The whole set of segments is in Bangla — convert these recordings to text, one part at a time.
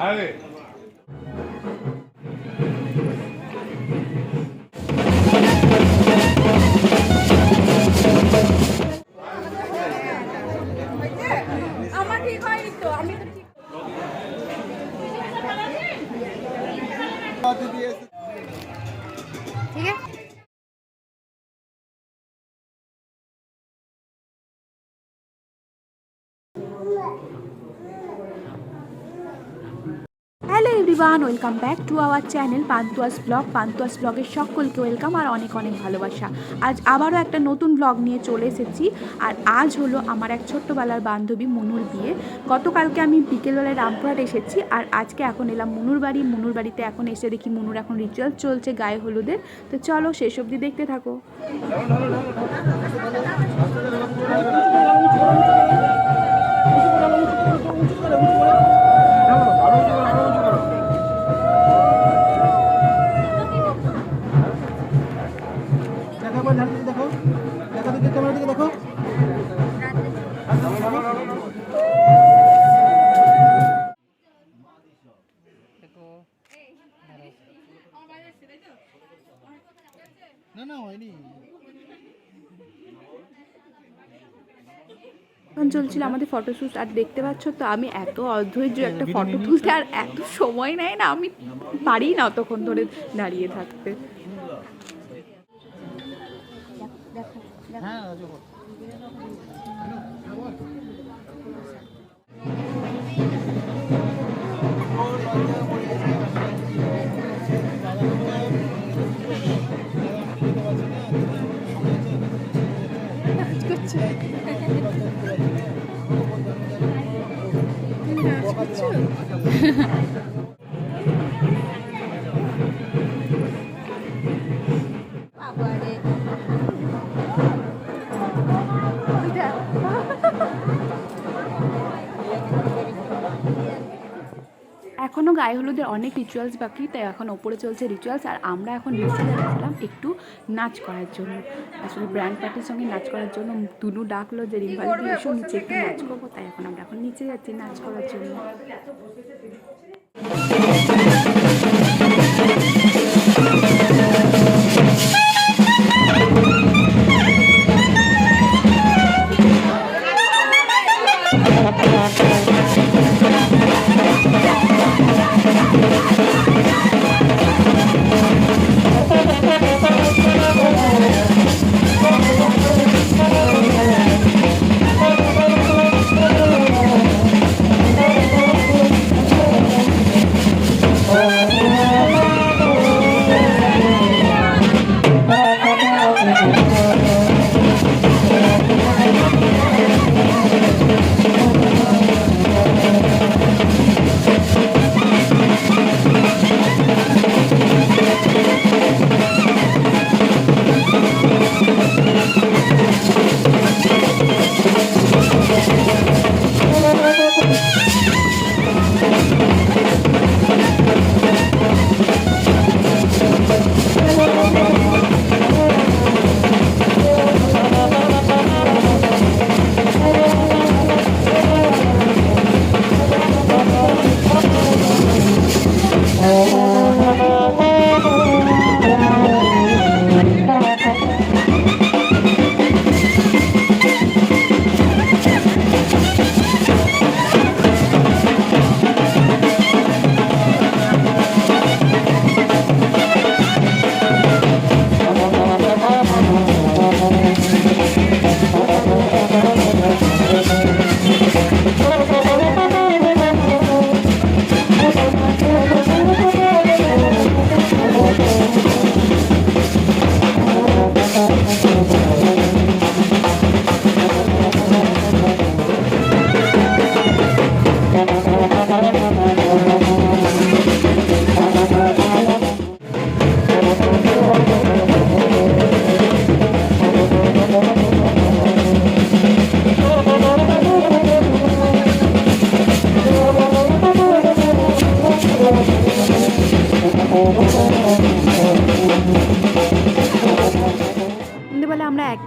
আরে। আমার ঠিক হয়নি তো আমি তো ঠিক ঠিক আছে। Everyone welcome back to our channel Pantua's blog Pantua's ব্লগের সকলকে ওয়েলকাম আর অনেক অনেক ভালোবাসা। আজ আবারও একটা নতুন ব্লগ নিয়ে চলে এসেছি। আর আজ হলো আমার এক ছোট্টবেলার বান্ধবী মনুর বিয়ে। গতকালকে আমি বিকেলবেলায় রামপুরহাট এসেছি আর আজকে এখন এলাম মনুর বাড়ি। মনুর বাড়িতে এখন এসে দেখি মনুর এখন রিচুয়াল চলছে গায়ে হলুদের। তো চলো শেষ অবধি দেখতে থাকো। না না হয়নি। চলছিল আমাদের ফটোশ্যুট আর দেখতে পাচ্ছ তো আমি এত অধৈর্য একটা ফটো তুলতে আর এত সময় নেয় না আমি পারি না অতক্ষণ ধরে দাঁড়িয়ে থাকতে। হ্যাঁ গায়ে হলুদের অনেক রিচুয়ালস বাকি, তাই এখন ওপরে চলছে রিচুয়ালস আর আমরা এখন নিচে যাচ্ছিলাম একটু নাচ করার জন্য। আসলে ব্র্যান্ড পার্টির সঙ্গে নাচ করার জন্য দুনু ডাকলো যে, রিম্পালি এসো নিচে একটু নাচ করব। তাই এখন আমরা এখন নিচে যাচ্ছি নাচ করার জন্য।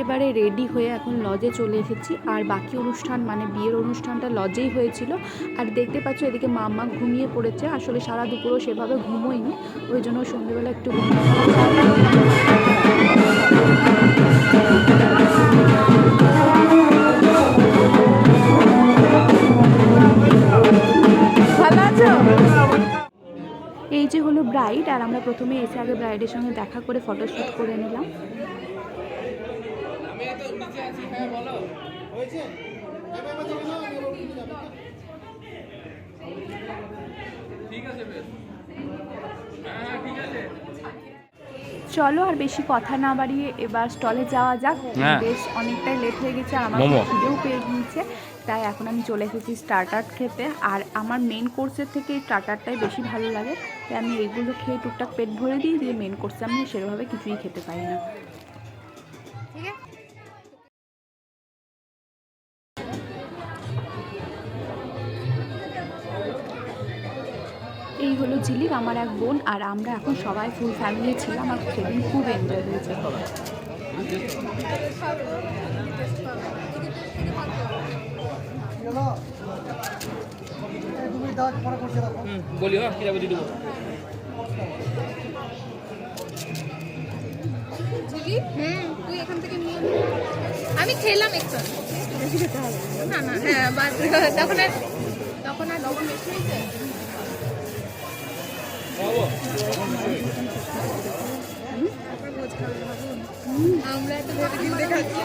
একেবারে রেডি হয়ে এখন লজে চলে এসেছি। আর বাকি অনুষ্ঠান মানে বিয়ের অনুষ্ঠানটা লজেই হয়েছিল। আর দেখতে পাচ্ছ এদিকে মাম্মা ঘুমিয়ে পড়েছে। আসলে সারা দুপুরও সেভাবে ঘুমোয়নি। ওই জন্য সন্ধ্যেবেলা একটু এই যে হলো ব্রাইড আর আমরা প্রথমে এসে আগে ব্রাইডের সঙ্গে দেখা করে ফটোশ্যুট করে নিলাম। হয়েছে? এবার এবার চলে আর বেশি কথা না বাড়িয়ে এবার স্টলে যাওয়া যাক। হ্যাঁ। বেশ অনেকটাই লেট হয়ে গেছে আর আমার। খিদেও পেয়ে গিয়েছে তাই এখন আমি চলে এসেছি স্টার্টার খেতে। আর আমার মেন কোর্সের থেকে এই স্টার্টারটাই বেশি ভালো লাগে তাই আমি এইগুলো খেয়ে টুকটাক পেট ভরে দিই দিয়ে মেন কোর্সে আমি সেভাবে কিছুই খেতে পারি না। ঝিলিক আমার এক বোন আর আমরা এখন সবাই ফুল ফ্যামিলি ছিলাম আর সেদিন খুব এনজয় হয়েছে। তুই আমি খেলাম একটু না না হ্যাঁ তখন আর তখন আর লবণ বেশি হয়েছে আমরা এত চিন্তে খাচ্ছি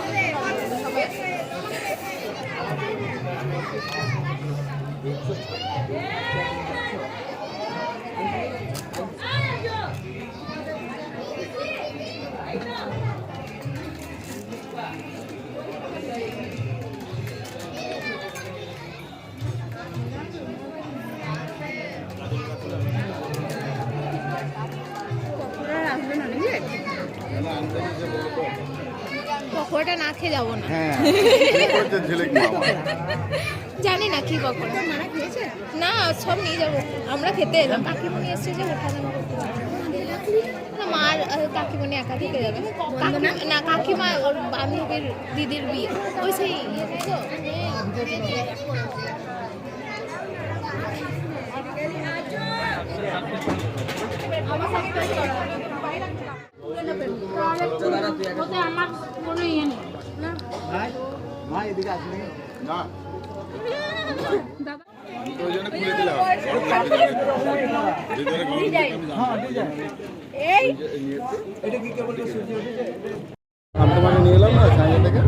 না খেয়ে যাব না। জানি না কি খেয়েছে না সব নিয়ে যাব। আমরা খেতে এলাম। কাকিমণি এসছে যে ওঠানো না মার আহ, কাকিমণি একা থেকে যাবে। না কাকিমা ওর বান্ধবীর দিদির বিয়ে। ওই সেই তো। আমার কোনো ইয়ে নেই। তোমাকে নিয়ে এলাম না সাইকেল থেকে?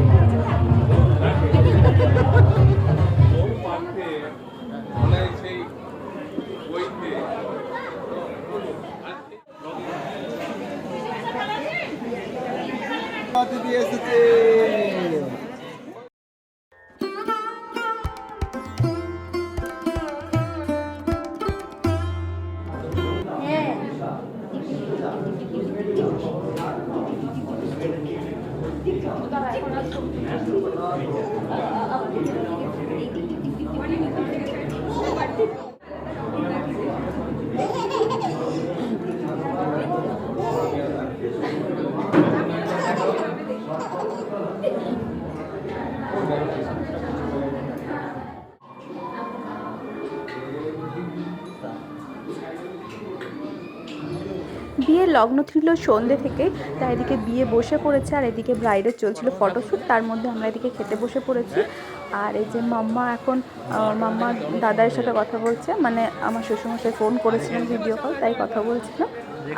দিদি এসেছে। Thank you. বিয়ের লগ্ন ছিল সন্ধে থেকে, তাই এদিকে বিয়ে বসে পড়েছে আর এদিকে ব্রাইডের চলছিল ফটোশ্যুট তার মধ্যে আমরা এদিকে খেতে বসে পড়েছি। আর এই যে মাম্মা এখন মাম্মা দাদার সাথে কথা বলছে মানে আমার শ্বশুরমশাই ফোন করেছিলেন ভিডিও কল তাই কথা বলছিল।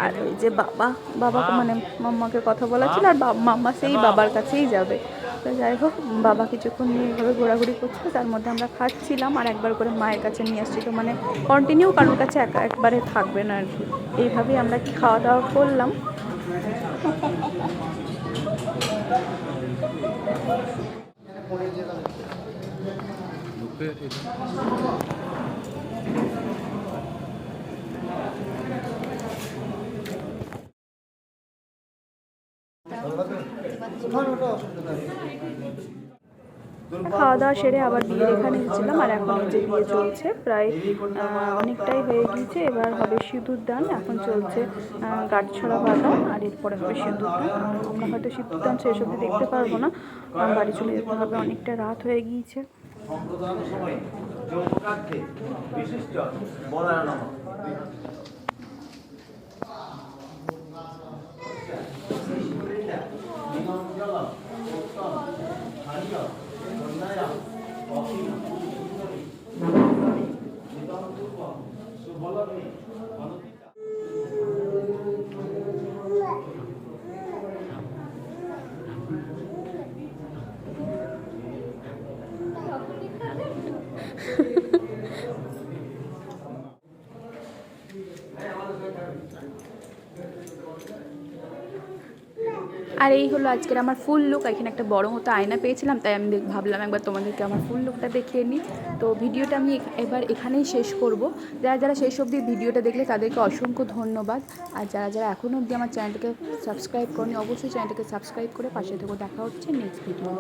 আর এই যে বাবা, বাবাকে মানে মাম্মাকে কথা বলা ছিল, আর মাম্মা সেই বাবার কাছেই যাবে। তো যাই হোক, বাবা কিছুক্ষণ নিয়ে এভাবে ঘোরাঘুরি করছিল, তার মধ্যে আমরা খাচ্ছিলাম আর একবার করে মায়ের কাছে নিয়ে আসছি। তো মানে কন্টিনিউ কারোর কাছে একা একবারে থাকবে না আর কি। এইভাবেই আমরা কি খাওয়া দাওয়া করলাম খাওয়া দাওয়া সেরে আবার বিয়ের এখানে এসেছিলাম আর এখন যে বিয়ে চলছে প্রায় অনেকটাই হয়ে গিয়েছে। এবার হবে সিঁদুর দান এখন চলছে আহ, গাঁটছড়া বাঁধা আর এরপরে হবে সিঁদুর দান। আমরা হয়তো সিঁদুর দান শেষ অবধি দেখতে পারব না বাড়ি চলে যেতে হবে অনেকটা রাত হয়ে গিয়েছে। বিশিষ্ট Amén. আর এই হলো আজকের আমার ফুল লুক এখানে একটা বড় মতো আয়না পেয়েছিলাম, তাই আমি ভাবলাম একবার তোমাদেরকে আমার ফুল লুকটা দেখিয়ে নিই। তো ভিডিওটা আমি এবার এখানেই শেষ করব। যারা যারা শেষ অবধি ভিডিওটা দেখলে তাদেরকে অসংখ্য ধন্যবাদ। আর যারা যারা এখনও অবধি আমার চ্যানেলটাকে সাবস্ক্রাইব করেনি, অবশ্যই চ্যানেলটাকে সাবস্ক্রাইব করে পাশে থেকে দেখা হচ্ছে নেক্সট ভিডিও